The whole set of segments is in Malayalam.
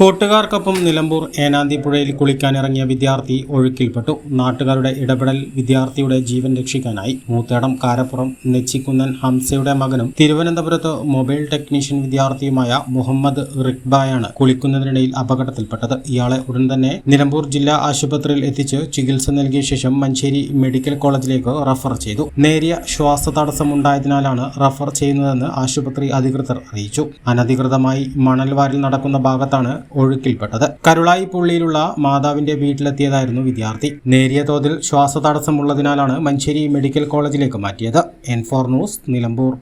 കൂട്ടുകാർക്കൊപ്പം നിലമ്പൂർ ഏനാന്തിപ്പുഴയിൽ കുളിക്കാനിറങ്ങിയ വിദ്യാർത്ഥി ഒഴുക്കിൽപ്പെട്ടു. നാട്ടുകാരുടെ ഇടപെടൽ വിദ്യാർത്ഥിയുടെ ജീവൻ രക്ഷിക്കാനായി. മൂത്തേടം കാരപ്പുറം നെച്ചിക്കുന്നൻ ഹംസയുടെ മകനും തിരുവനന്തപുരത്ത് മൊബൈൽ ടെക്നീഷ്യൻ വിദ്യാർത്ഥിയുമായ മുഹമ്മദ് റിക്ബായാണ് കുളിക്കുന്നതിനിടയിൽ അപകടത്തിൽപ്പെട്ടത്. ഇയാളെ ഉടൻ തന്നെ നിലമ്പൂർ ജില്ലാ ആശുപത്രിയിൽ എത്തിച്ച് ചികിത്സ നൽകിയ ശേഷം മഞ്ചേരി മെഡിക്കൽ കോളേജിലേക്ക് റഫർ ചെയ്തു. നേരിയ ശ്വാസതടസ്സമുണ്ടായതിനാലാണ് റഫർ ചെയ്യുന്നതെന്ന് ആശുപത്രി അധികൃതർ അറിയിച്ചു. അനധികൃതമായി മണൽവാരിൽ നടക്കുന്ന ഭാഗത്താണ് ഒഴുക്കിൽപ്പെട്ടത് കരുളായി പുള്ളിയിലുള്ള മാതാവിന്റെ വീട്ടിലെത്തിയതായിരുന്നു വിദ്യാർത്ഥി നേരിയ തോതിൽ ശ്വാസതടസ്സമുള്ളതിനാലാണ് മഞ്ചേരി മെഡിക്കൽ കോളേജിലേക്ക് മാറ്റിയത് N four news Nilambur.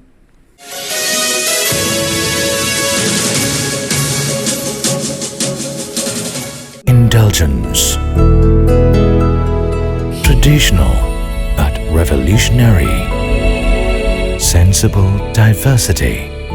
Traditional but revolutionary. Sensible diversity.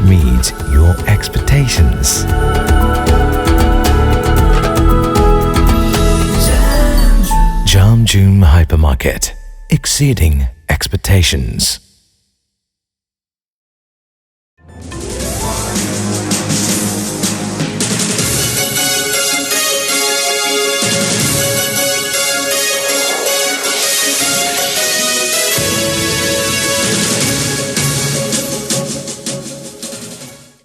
always meets your expectations. Jam Hypermarket, exceeding expectations.